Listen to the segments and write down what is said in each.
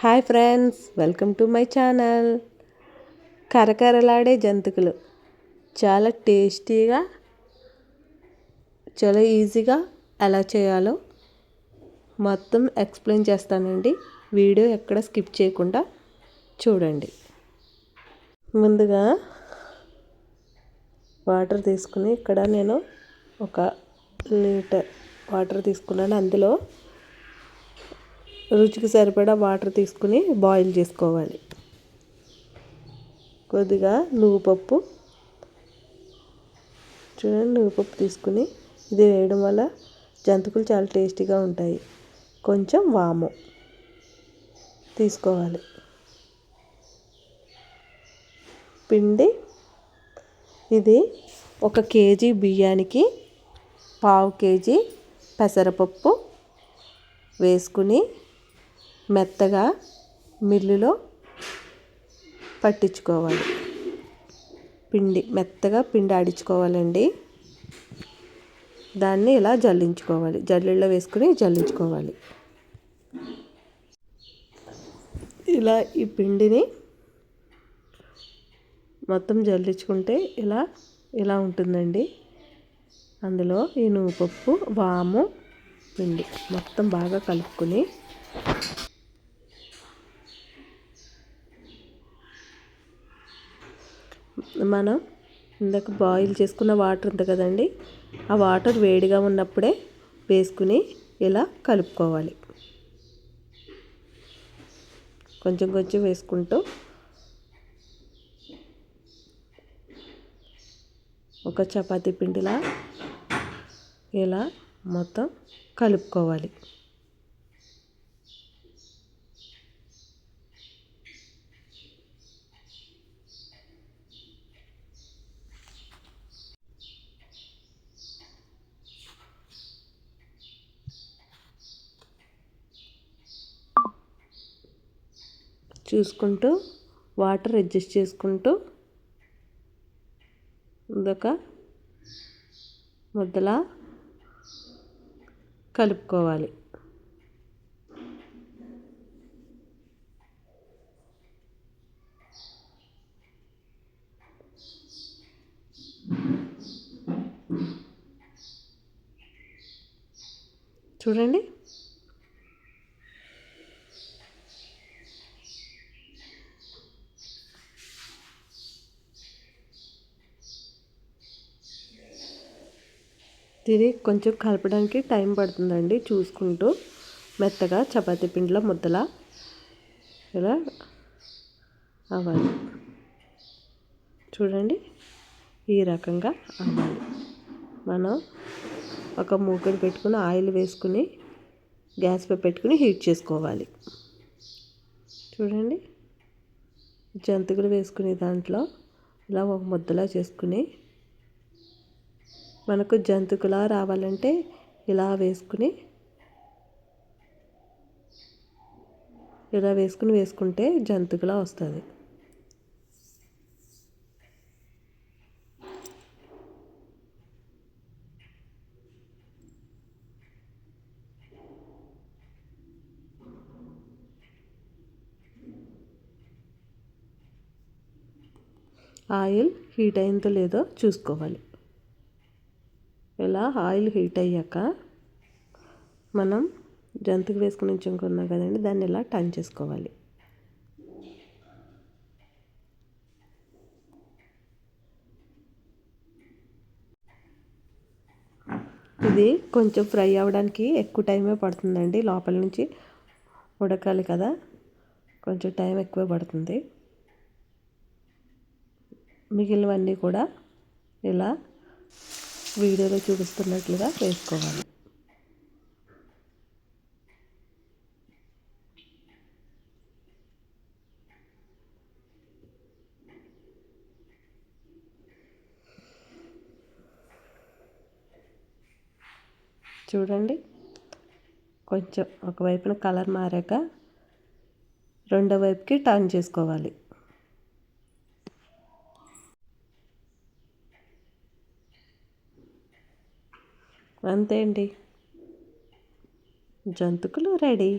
Hi friends welcome to my channel. కరకరలాడే జంతుకులు. చాలా టేస్టీగా చాలా ఈజీగా ఎలా చేయాలో మొత్తం ఎక్స్ప్లెయిన్ చేస్తానండి. వీడియో ఎక్కడ స్కిప్ చేయకుండా చూడండి. ముందుగా వాటర్ తీసుకుని ఇక్కడ నేను ఒక లీటర్ వాటర్ తీసుకున్నాను. అందులో రుచికి సరిపడా వాటర్ తీసుకుని బాయిల్ చేసుకోవాలి. కొద్దిగా నువ్వు పప్పు చూడండి నువ్వు పప్పు తీసుకుని ఇది వేయడం వల్ల జంతుకులు చాలా టేస్టీగా ఉంటాయి. కొంచెం వాము తీసుకోవాలి. పిండి. ఇది ఒక కేజీ బియ్యానికి పావు కేజీ పెసరపప్పు వేసుకుని మెత్తగా మిల్లులో పట్టించుకోవాలి. పిండి మెత్తగా పిండి ఆడించుకోవాలండి. దాన్ని ఇలా జల్లించుకోవాలి. జల్లిలో వేసుకుని జల్లించుకోవాలి. ఇలా ఈ పిండిని మొత్తం జల్లించుకుంటే ఇలా ఇలా ఉంటుందండి. అందులో ఈ నువ్వు పప్పు వాము పిండి మొత్తం బాగా కలుపుకొని మనం ఇందాక బాయిల్ చేసుకున్న వాటర్ ఉంది కదండి ఆ వాటర్ వేడిగా ఉన్నప్పుడే వేసుకుని ఇలా కలుపుకోవాలి. కొంచెం కొంచెం వేసుకుంటూ ఒక చపాతీ పిండిలా ఇలా మొత్తం కలుపుకోవాలి. చూసుకుంటూ వాటర్ అడ్జస్ట్ చేసుకుంటూ ఇదొక ముద్దలా కలుపుకోవాలి. చూడండి. ఇది కొంచెం కలపడానికి టైం పడుతుందండి చూసుకుంటూ మెత్తగా చపాతీ పిండిలో ముద్దలా ఇలా అవ్వాలి. చూడండి ఈ రకంగా అవ్వాలి. మనం ఒక మూకడు పెట్టుకుని ఆయిల్ వేసుకుని గ్యాస్పై పెట్టుకుని హీట్ చేసుకోవాలి. చూడండి జంతికలు వేసుకునే దాంట్లో ఇలా ఒక ముద్దలా చేసుకుని మనకు జంతుకులా రావాలంటే ఇలా వేసుకుని ఇలా వేసుకుని వేసుకుంటే జంతుకులా వస్తుంది. ఆయిల్ హీట్ అయిందో లేదో చూసుకోవాలి. ఇలా ఆయిల్ హీట్ అయ్యాక మనం జంతుకు వేసుకుని ఉంచుకున్నాం కదండి దాన్ని ఇలా టర్న్ చేసుకోవాలి. ఇది కొంచెం ఫ్రై అవ్వడానికి ఎక్కువ టైమే పడుతుందండి లోపల నుంచి ఉడకాలి కదా కొంచెం టైం ఎక్కువ పడుతుంది. మిగిలినవన్నీ కూడా ఇలా వీడియోలో చూపిస్తున్నట్లుగా వేసుకోవాలి. చూడండి. కొంచెం ఒకవైపున కలర్ మారాక రెండో వైపుకి టర్న్ చేసుకోవాలి. అంతే అండి. జంతుకులు రెడీ.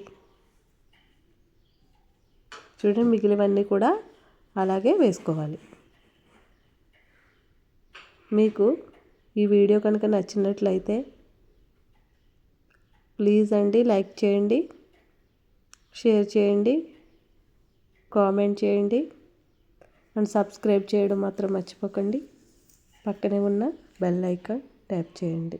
చూడండి మిగిలివన్నీ కూడా అలాగే వేసుకోవాలి. మీకు ఈ వీడియో కనుక నచ్చినట్లయితే ప్లీజ్ అండి లైక్ చేయండి షేర్ చేయండి కామెంట్ చేయండి అండ్ సబ్స్క్రైబ్ చేయడం మాత్రం మర్చిపోకండి. పక్కనే ఉన్న బెల్ ఐకాన్ ట్యాప్ చేయండి.